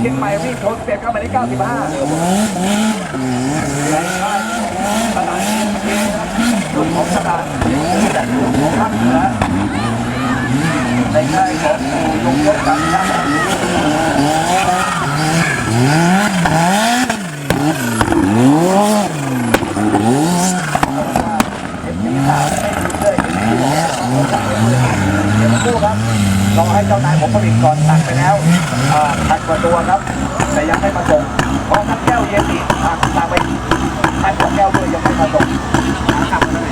เชียงใหม่วิ่งชนเสร็จเข้ามาที่95ในค่ายตลาดเชียงครับรุ่นของตลาดจากหลวงของภาคเหนือในค่ายของยงยศกันครับคู่ครับ รอให้เจ้านายผมผลิตก่อนตัดไปแล้วพันกว่าตัวครับแต่ยังไม่มาส่งเพราะนักแก้วเย็นอีกทางทางไปทางของแก้วด้วยยังไม่มาส่งทำอะไร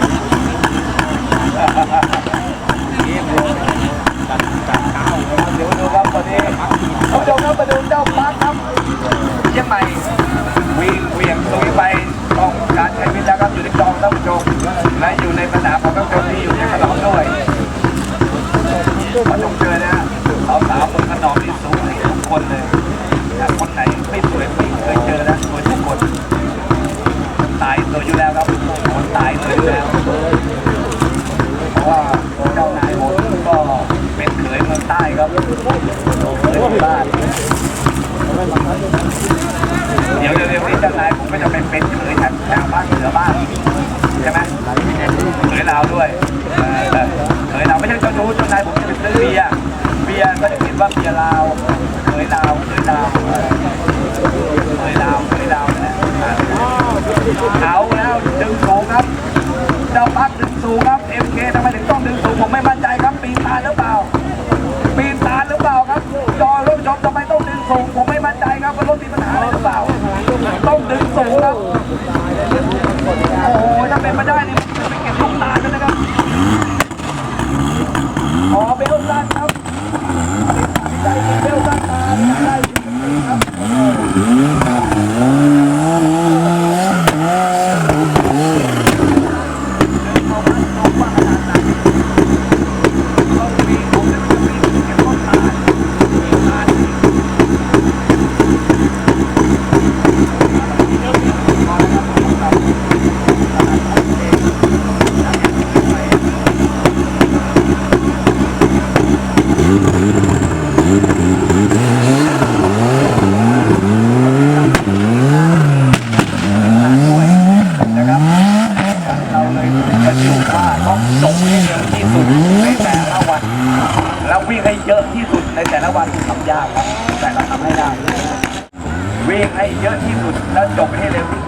เดี๋ยวดูครับตอนนี้ท่านผู้ชมครับมาดูเจ้าปักครับเชียงใหม่วิ่งเหวี่ยงลุยไปต้องการใช้วิทยาครับอยู่ในกองท่านผู้ชมและอยู่ในสนามของท่านผู้ชมที่อยู่ในสนามด้วย มาต้องเจอนะสาวสาวคนขนองนี่สูงทุกคนเลยแต่คนไหนไม่สวยไม่เคยเจอนะสวยทุกคน ตายตัวอยู่แล้วครับคนตายตัวอยู่แล้วเพราะว่าเจ้านายผมก็เป็นเขยเมืองใต้ครับเขยบ้านเดี๋ยวเร็วๆนี้เจ้านายผมก็จะเป็นเป็นเขยแถบแถวบ้านเหนือบ้านใช่ไหมเขยลาวด้วย เออเขยลาไม่ใช่เจ้าชู้เจ้านายผมจะเป็นซื้อเบียร์เบียร์ก็จะคิดว่าเบียร์ลาวเขยลาวเขยลาวเขยลาวเขยลาวนั่นแหละเอาแล้วดึงสูงครับเจ้าปักดึงสูงครับเอ็มเคทำไมถึงต้องดึงสูงผมไม่มั่นใจครับปีนตาหรือเปล่าปีนตาหรือเปล่าครับจอรถชมทำไมต้องดึงสูงผมไม่มั่นใจครับว่ารถมีปัญหาอะไรหรือเปล่า ต้องดึงสูงครับโอ้โหถ้าเป็นไปได้นี่ไปเก็บลูกตาลกันนะครับ อ๋อ แล้ววิ่งให้เยอะที่สุดในแต่ละวันทำยากครับแต่เราทำให้ได้วิ่งให้เยอะที่สุดแล้วจบให้เร็วที่สุด